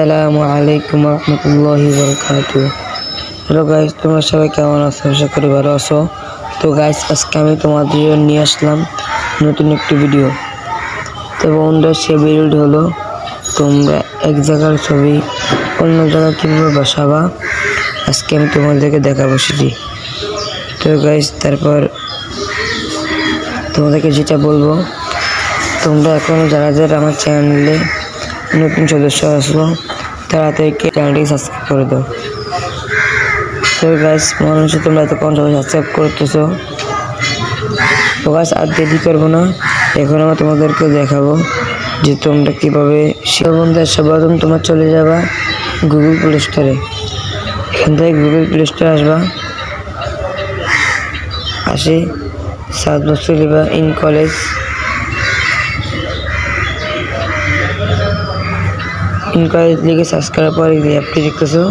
আসসালামু আলাইকুম রহমতুল্লাহি হ্যালো গাইস তোমরা সবাই কেমন আছো? আশা করি ভালো আছো। তো গাইস আজকে আমি তোমাদের নিয়ে আসলাম নতুন একটি ভিডিও তো বন্ধুরা, সে ভিডিওটি হলো, তোমরা এক জায়গার ছবি, অন্য জায়গায় কীভাবে বসাবা? আজকে আমি তোমাদেরকে দেখাবো সেটি। তো গাইস তারপর তোমাদেরকে যেটা বলব, তোমরা এখনও যারা যারা আমার চ্যানেলে নতুন সদস্য আসলো তাড়াতাড়ি চ্যানেলটি সাবস্ক্রাইব করে দাও। তো গাইস মনে হচ্ছে তোমরা এতক্ষণ সবাই সাবস্ক্রাইব করতেছো। তো গাছ আর দেরি করব না। এখন আমি তোমাদেরকে দেখাবো যে তোমরা কীভাবে বন্ধু সর্বপ্রথম তোমরা চলে যাবা গুগল প্লে স্টোরে এখান থেকে গুগল প্লে স্টোরে আসবা। আসে সাত বছর লিবা ইন কলেজ ইনকোয়ারি লিখে সার্চ করার পর এই অ্যাপটি দেখতেছো,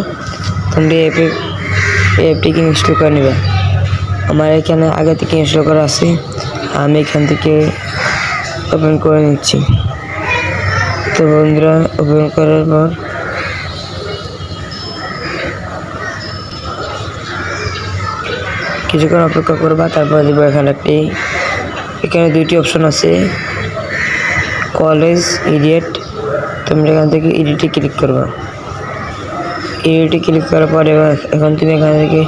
তোমরা এই অ্যাপে এই অ্যাপটিকে ইনস্টল করে নেবে? আমার এখানে আগে থেকে ইনস্টল করা আছে, আমি এখান থেকে ওপেন করে নিচ্ছি। তো বন্ধুরা ওপেন করার পর কিছুক্ষণ অপেক্ষা করবা, তারপর দেবো এখানে একটি, এখানে দুইটি অপশন আছে। কলেজ ইডিয়েট তোমরা এখান থেকে এডিটে ক্লিক করবা। এডিটে ক্লিক করার পরে এখন তুমি এখান থেকে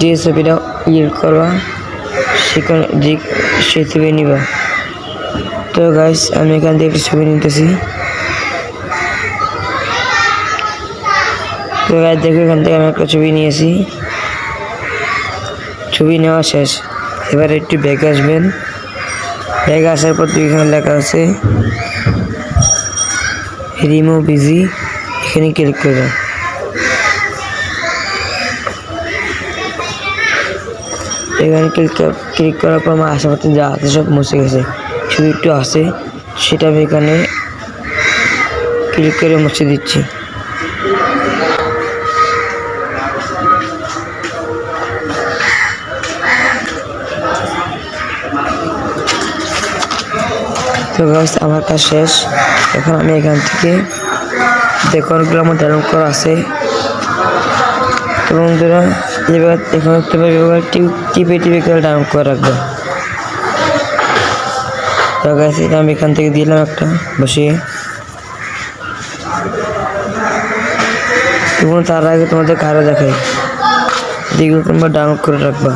যে ছবিটা ইডিট করবা। সেখানে যে সেই ছবি নিবা। তো গাইস আমি এখান থেকে একটি ছবি নিতেছি। তো গাইস দেখো এখান থেকে আমি একটা ছবি নিয়েছি। ছবি নেওয়া শেষ। এবার একটু ব্যাগ আসবেন। ব্যাগ আসার পর তুই এখানে লেখা আছে রিমুভ ইজি এখানে ক্লিক করবেন এখানে ক্লিক ক্লিক করার পর আমার আশেপাশে যা আছে সব মুছে গেছে। শুধু একটু আছে, সেটা আমি এখানে ক্লিক করে মুছে দিচ্ছি। তো গাইস আমার কাজ শেষ। এখন আমি এখান থেকে ডেকরগুলো আমার ডাউনলোড করা আছে। তো বন্ধুরা, এবার এখানে তোমার টিপে টিপে করে ডাউনলোড করে রাখব। তো এটা আমি এখান থেকে দিলাম একটা, বসিয়ে। এবং তার আগে তোমাদের কারও দেখাই। যেগুলো তোমরা ডাউনলোড করে রাখবা।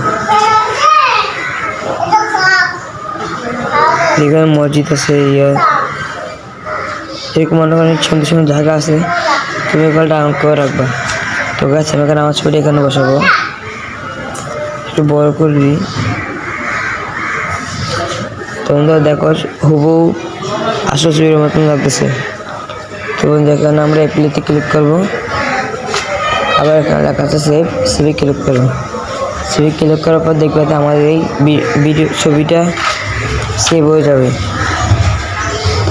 এখানে মসজিদ আছে ইয়ে। এরকম অনেক অনেক সুন্দর সুন্দর জায়গা আছে। তুমি এগুলো ডাউনলোড করে রাখবা। তো গাছ আমি এখানে আমার ছবিটা এখানে বসাবো। একটু বড় করে দিই। তোমরা দেখো হুবু আসল ছবির মতন লাগতেছে। তো এখানে আমরা অ্যাপ্লিতে ক্লিক করব। আবার এখানে লেখা আছে সেভ সেভে ক্লিক করব। সেভে ক্লিক করার পর দেখবে আমাদের এই ভিডিও ছবিটা সেভ হয়ে যাবে।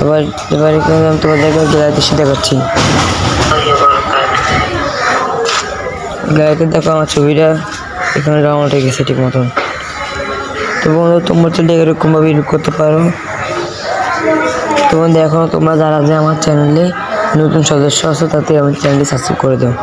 এবার এবার আমি তোমাদেরকে গ্যালারিতে এসে দেখাচ্ছি। গ্যালারিতে দেখো আমার ছবিটা, এখানে ডাউনলোড হয়ে গেছে ঠিক মতন। তো বন্ধু, তোমরা চলে এরকমভাবে ইউজ করতে পারো। তো বন্ধু, এখন তোমরা যারা যে আমার চ্যানেলে নতুন সদস্য আছো তাতে আমার চ্যানেলটি সাবস্ক্রাইব করে দাও।